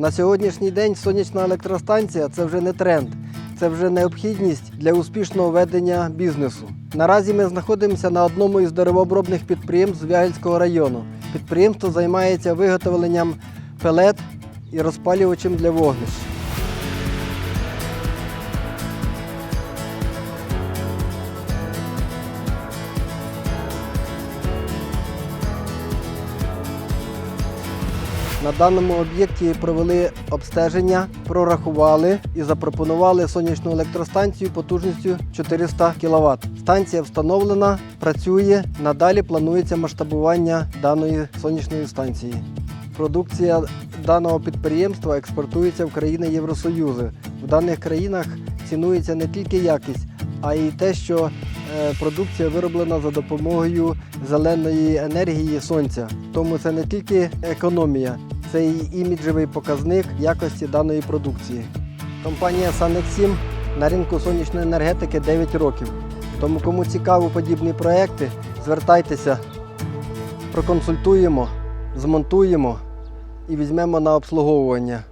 На сьогоднішній день сонячна електростанція це вже не тренд, це вже необхідність для успішного ведення бізнесу. Наразі ми знаходимося на одному із деревообробних підприємств Вягельського району. Підприємство займається виготовленням пелет і розпалювачем для вогнищ. На даному об'єкті провели обстеження, прорахували і запропонували сонячну електростанцію потужністю 400 кВт. Станція встановлена, працює. Надалі планується масштабування даної сонячної станції. Продукція даного підприємства експортується в країни Євросоюзу. В даних країнах цінується не тільки якість, а й те, що продукція вироблена за допомогою зеленої енергії сонця. Тому це не тільки економія, це і іміджевий показник якості даної продукції. Компанія Санексім на ринку сонячної енергетики 9 років. Тому кому цікаві подібні проекти, звертайтеся, проконсультуємо, змонтуємо і візьмемо на обслуговування.